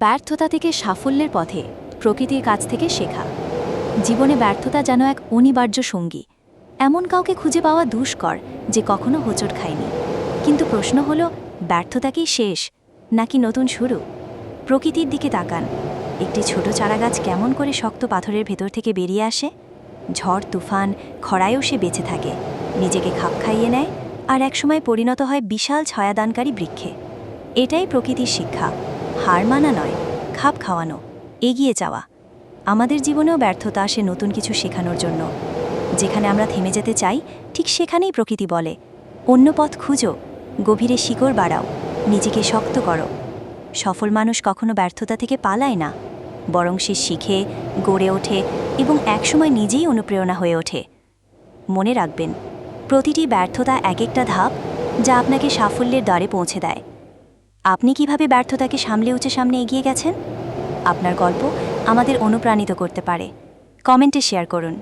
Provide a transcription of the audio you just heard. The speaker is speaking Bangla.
ব্যর্থতা থেকে সাফল্যের পথে, প্রকৃতির কাছ থেকে শেখা। জীবনে ব্যর্থতা যেন এক অনিবার্য সঙ্গী। এমন কাউকে খুঁজে পাওয়া দুষ্কর যে কখনো হোঁচট খায়নি। কিন্তু প্রশ্ন হলো, ব্যর্থতা কি শেষ, নাকি নতুন শুরু? প্রকৃতির দিকে তাকান। একটি ছোট চারাগাছ কেমন করে শক্ত পাথরের ভেতর থেকে বেরিয়ে আসে? ঝড়, তুফান, খরায়ও সে বেঁচে থাকে। নিজেকে খাপ খাইয়ে নেয় আর একসময় পরিণত হয় বিশাল ছায়াদানকারী বৃক্ষে। এটাই প্রকৃতির শিক্ষা। হার মানা নয়, খাপ খাওয়ানো, এগিয়ে যাওয়া। আমাদের জীবনেও ব্যর্থতা আসে নতুন কিছু শেখানোর জন্য। যেখানে আমরা থেমে যেতে চাই, ঠিক সেখানেই প্রকৃতি বলে। অন্য পথ খুঁজো, গভীরে শিকড় বাড়াও, নিজেকে শক্ত করো। সফল মানুষ কখনো ব্যর্থতা থেকে পালায় না। বরং সে শিখে, গড়ে ওঠে এবং একসময় নিজেই অনুপ্রেরণা হয়ে ওঠে। মনে রাখবেন, প্রতিটি ব্যর্থতা এক একটা ধাপ যা আপনাকে সাফল্যের দ্বারে পৌঁছে দেয়। আপনি কীভাবে ব্যর্থতাকে সামলে উঠে সামনে এগিয়ে গেছেন? আপনার গল্প আমাদের অনুপ্রাণিত করতে পারে। কমেন্টে শেয়ার করুন।